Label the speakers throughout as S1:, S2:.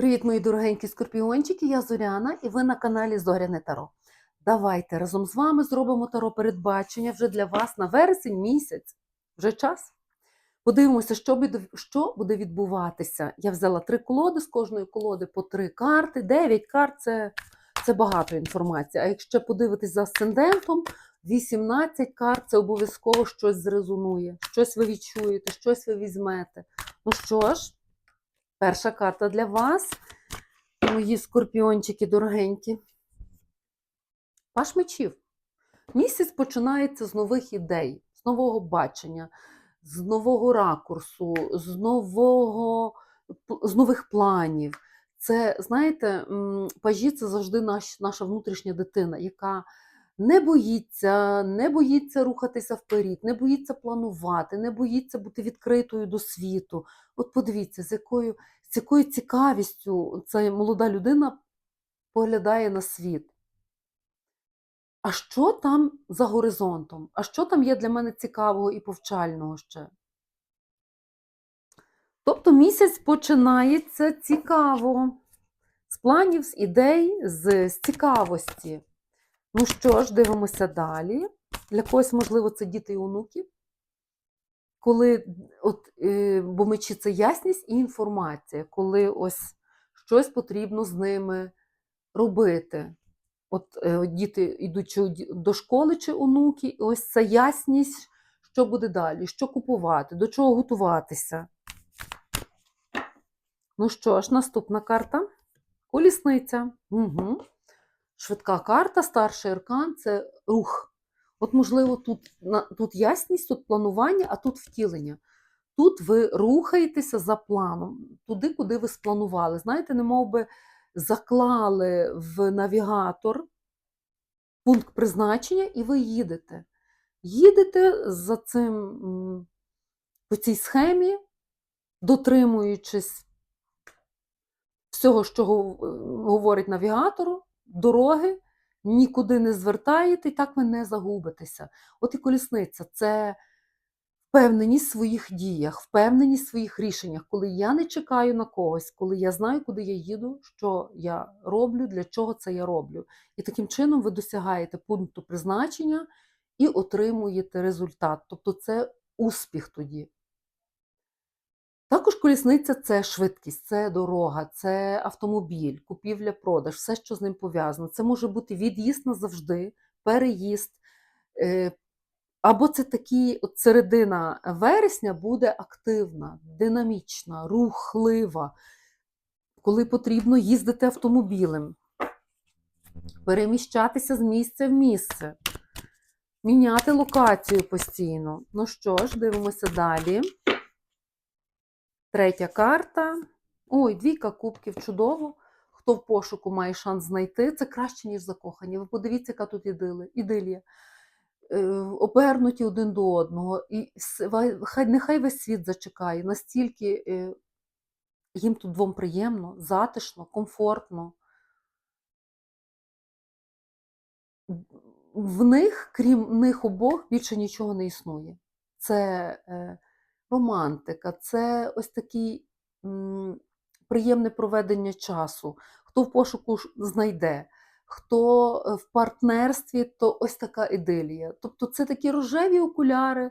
S1: Привіт, мої дорогенькі скорпіончики, я Зоряна і ви на каналі Зоряне Таро. Давайте разом з вами зробимо таро передбачення вже для вас на вересень місяць. Вже час. Подивимося, що буде, відбуватися. Я взяла три колоди, з кожної колоди по три карти. Дев'ять карт це, це багато інформації. А якщо подивитись за асцендентом, 18 карт це обов'язково щось зрезонує, щось ви відчуєте, щось ви візьмете. Ну що ж, перша карта для вас, мої скорпіончики дорогенькі. Паш мечів. Місяць починається з нових ідей, з нового бачення, з нового ракурсу, з, нового, з нових планів. Це, знаєте, пажі це завжди наш, наша внутрішня дитина, яка не боїться, не боїться рухатися вперед, не боїться планувати, не боїться бути відкритою до світу. От подивіться, з якою, з якою цікавістю ця молода людина поглядає на світ. А що там за горизонтом? А що там є для мене цікавого і повчального ще? Тобто місяць починається цікаво. З планів, з ідей, з, з цікавості. Ну що ж, дивимося далі. Для когось, можливо, це діти і онуки. Коли, от, е, бо мечі це ясність і інформація, коли ось щось потрібно з ними робити. От е, діти йдуть до школи чи онуки, і ось ця ясність, що буде далі, що купувати, до чого готуватися. Ну що ж, наступна карта. Колісниця. Угу. Швидка карта, старший аркан це рух. От, можливо, тут, тут ясність, тут планування, а тут втілення. Тут ви рухаєтеся за планом, туди, куди ви спланували. Знаєте, не би заклали в навігатор пункт призначення, і ви їдете. Їдете за цим, по цій схемі, дотримуючись всього, що е, говорить навігатор, дороги, нікуди не звертаєте, і так ви не загубитеся. От і колісниця це впевненість в своїх діях, впевненість в своїх рішеннях, коли я не чекаю на когось, коли я знаю, куди я їду, що я роблю, для чого це я роблю. І таким чином ви досягаєте пункту призначення і отримуєте результат. Тобто це успіх тоді. Також колісниця це швидкість, це дорога, це автомобіль, купівля-продаж, все, що з ним пов'язано. Це може бути від'їзд назавжди, переїзд. е, Або це такі от середина вересня буде активна, динамічна, рухлива, коли потрібно їздити автомобілем, переміщатися з місця в місце, міняти локацію постійно. Ну що ж, дивимося далі. Третя карта. Ой, двійка кубків, чудово. Хто в пошуку має шанс знайти, це краще, ніж закохані. Ви подивіться, яка тут ідилія. Е, обернуті один до одного. І хай, нехай весь світ зачекає, настільки е, їм тут двом приємно, затишно, комфортно. В них, крім них обох, більше нічого не існує. Це е, романтика, це ось такий приємне проведення часу. Хто в пошуку знайде, хто е, в партнерстві, то ось така ідилія. Тобто це такі рожеві окуляри,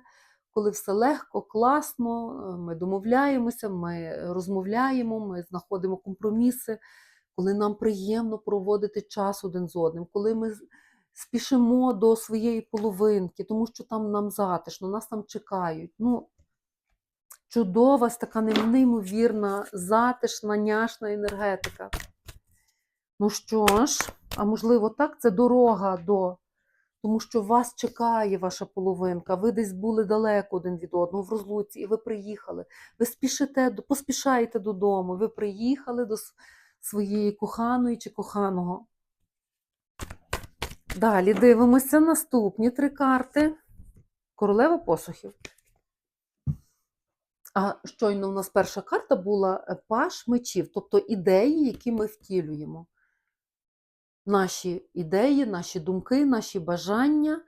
S1: коли все легко, класно, е, ми домовляємося, ми розмовляємо, ми знаходимо компроміси, коли нам приємно проводити час один з одним, коли ми спішимо до своєї половинки, тому що там нам затишно, нас там чекають. Ну, чудова, така неймовірна, затишна, няшна енергетика. Ну що ж, а можливо, так, це дорога до. Тому що вас чекає ваша половинка, ви десь були далеко один від одного в розлуці, і ви приїхали. Ви спішите, поспішаєте додому, ви приїхали до своєї коханої чи коханого. Далі дивимося наступні три карти. Королева посухів. А щойно у нас перша карта була е, паш мечів, тобто ідеї, які ми втілюємо. Наші ідеї, наші думки, наші бажання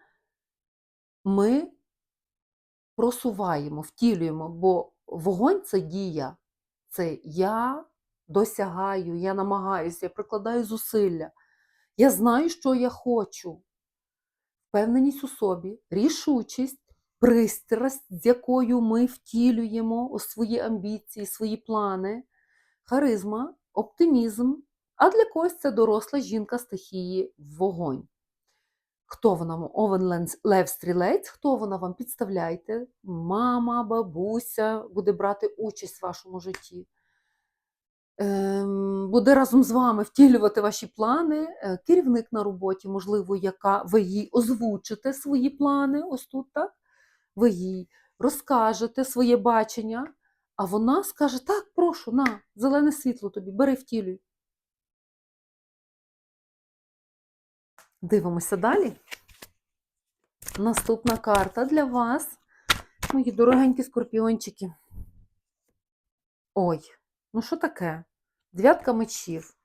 S1: ми просуваємо, втілюємо, бо вогонь це дія. Це я досягаю, я намагаюся, я прикладаю зусилля. Я знаю, що я хочу. Впевненість у собі, рішучість, пристрасть, з якою ми втілюємо свої амбіції, свої плани, харизма, оптимізм. А для когось це доросла жінка стихії вогонь. Хто вона вам? Овен Лев Стрілець, хто вона вам? Підставляйте. Мама, бабуся буде брати участь в вашому житті. Ем, Буде разом з вами втілювати ваші плани. Е, Керівник на роботі, можливо, яка ви їй озвучите свої плани, ось тут, так? Ви їй розкажете своє бачення, а вона скаже: так, прошу, на, зелене світло тобі, бери втілюй. Дивимося далі. Наступна карта для вас, мої дорогенькі скорпіончики. Ой, ну що таке? Дев'ятка мечів.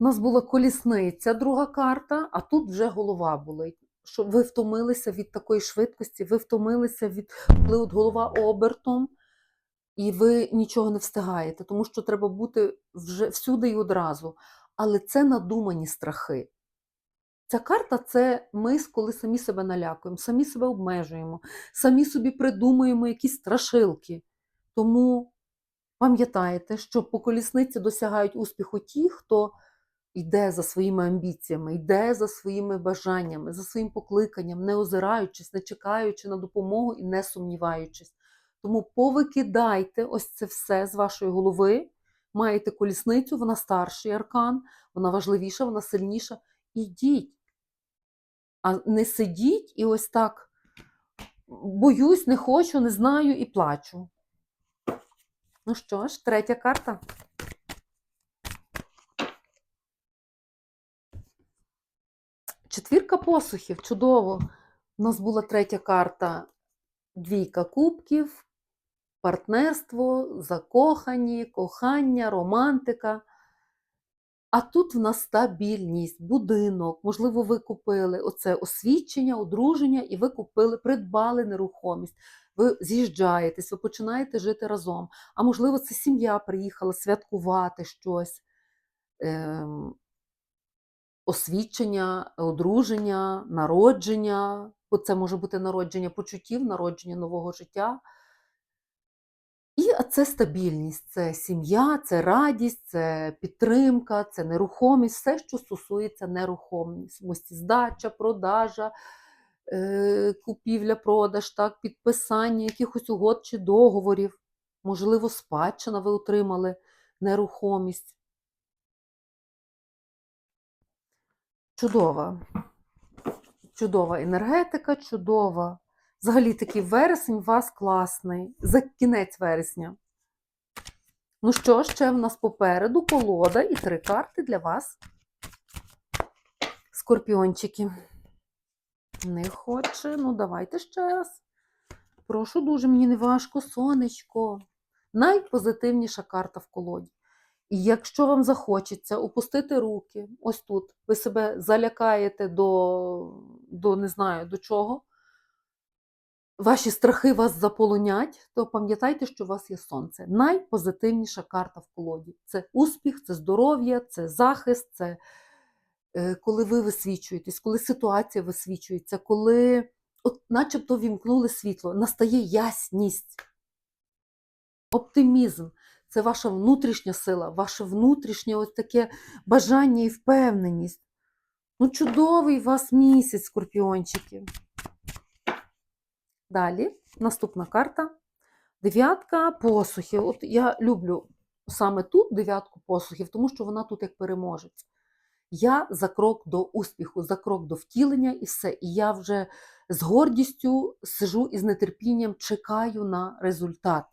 S1: У нас була колісниця, друга карта, а тут вже голова болить. Що ви втомилися від такої швидкості, ви втомилися від коли от голова обертом, і ви нічого не встигаєте, тому що треба бути вже всюди і одразу. Але це надумані страхи. Ця карта це ми, коли самі себе налякуємо, самі себе обмежуємо, самі собі придумуємо якісь страшилки. Тому пам'ятайте, що по колісниці досягають успіху ті, хто йде за своїми амбіціями, йде за своїми бажаннями, за своїм покликанням, не озираючись, не чекаючи на допомогу і не сумніваючись. Тому повикидайте ось це все з вашої голови. Маєте колісницю, вона старший аркан, вона важливіша, вона сильніша. Ідіть. А не сидіть і ось так боюсь, не хочу, не знаю і плачу. Ну що ж, третя карта. Четвірка посухів, чудово. У нас була третя карта двійка кубків, партнерство, закохані, кохання, романтика. А тут в нас стабільність, будинок, можливо, ви купили оце освідчення, одруження, і ви купили, придбали нерухомість. Ви з'їжджаєтесь, ви починаєте жити разом. А можливо, це сім'я приїхала святкувати щось. Освідчення, одруження, народження, бо це може бути народження почуттів, народження нового життя. І це стабільність, це сім'я, це радість, це підтримка, це нерухомість, все, що стосується нерухомості, здача, продажа, е, купівля, продаж, так, підписання якихось угод чи договорів. Можливо, спадщина ви отримали нерухомість. Чудова. Чудова енергетика, чудова. Взагалі такий вересень у вас класний. За кінець вересня. Ну що, ще в нас попереду колода і три карти для вас. Скорпіончики. Не хоче. Ну, давайте ще раз. Прошу дуже, мені не важко, сонечко. Найпозитивніша карта в колоді. І якщо вам захочеться опустити руки, ось тут, ви себе залякаєте до, до не знаю, до чого, ваші страхи вас заполонять, то пам'ятайте, що у вас є сонце. Найпозитивніша карта в колоді. Це успіх, це здоров'я, це захист, це е, коли ви висвічуєтесь, коли ситуація висвічується, коли от начебто вімкнули світло, настає ясність, оптимізм. Це ваша внутрішня сила, ваше внутрішнє ось таке бажання і впевненість. Ну, чудовий у вас місяць, скорпіончики. Далі, наступна карта. Дев'ятка посухів. От я люблю саме тут дев'ятку посухів, тому що вона тут як переможець. Я за крок до успіху, за крок до втілення і все. І я вже з гордістю сижу і з нетерпінням чекаю на результат.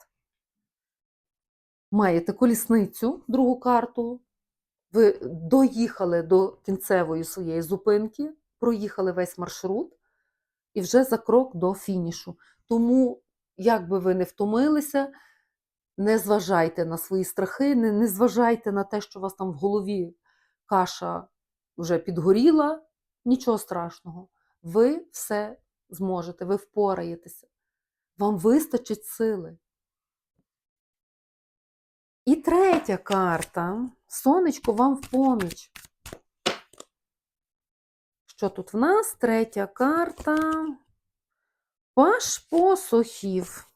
S1: Маєте колісницю, другу карту. Ви доїхали до кінцевої своєї зупинки, проїхали весь маршрут і вже за крок до фінішу. Тому, як би ви не втомилися, не зважайте на свої страхи, не, не зважайте на те, що у вас там в голові каша вже підгоріла, нічого страшного. Ви все зможете, ви впораєтеся. Вам вистачить сили. І третя карта. Сонечко вам в поміч. Що тут в нас? Третя карта. Паш посухів.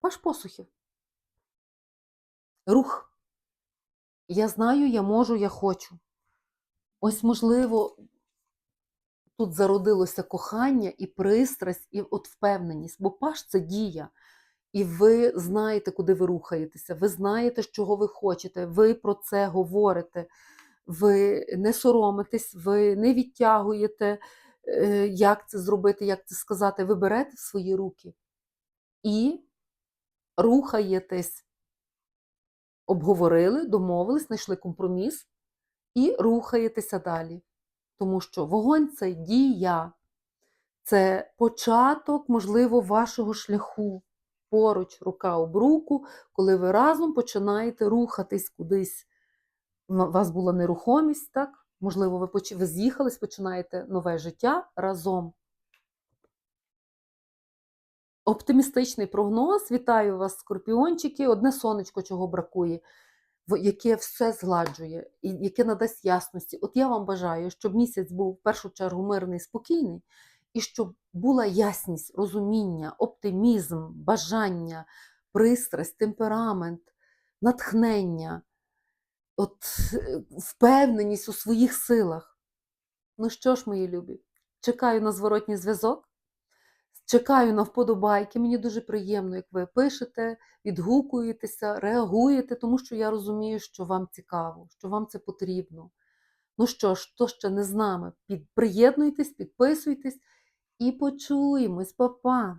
S1: Паш посухів. Рух. Я знаю, я можу, я хочу. Ось, можливо, тут зародилося кохання і пристрасть, і от впевненість, бо паш це дія. І ви знаєте, куди ви рухаєтеся, ви знаєте, чого ви хочете, ви про це говорите, ви не соромитесь, ви не відтягуєте, е, як це зробити, як це сказати. Ви берете в свої руки і рухаєтесь. Обговорили, домовились, знайшли компроміс і рухаєтеся далі. Тому що вогонь це дія, це початок, можливо, вашого шляху поруч, рука об руку, коли ви разом починаєте рухатись кудись. У вас була нерухомість, так? Можливо, ви, поч... ви з'їхались, починаєте нове життя разом. Оптимістичний прогноз. Вітаю вас, скорпіончики. Одне сонечко, чого бракує, яке все згладжує, і яке надасть ясності. От я вам бажаю, щоб місяць був в першу чергу мирний, спокійний, і щоб була ясність, розуміння, оптимізм, бажання, пристрасть, темперамент, натхнення, от е, впевненість у своїх силах. Ну що ж, мої любі, чекаю на зворотній зв'язок. Чекаю на вподобайки. Мені дуже приємно, як ви пишете, відгукуєтеся, реагуєте, тому що я розумію, що вам цікаво, що вам це потрібно. Ну що ж, хто ще не з нами, приєднуйтесь, підписуйтесь і почуємось, Па-па!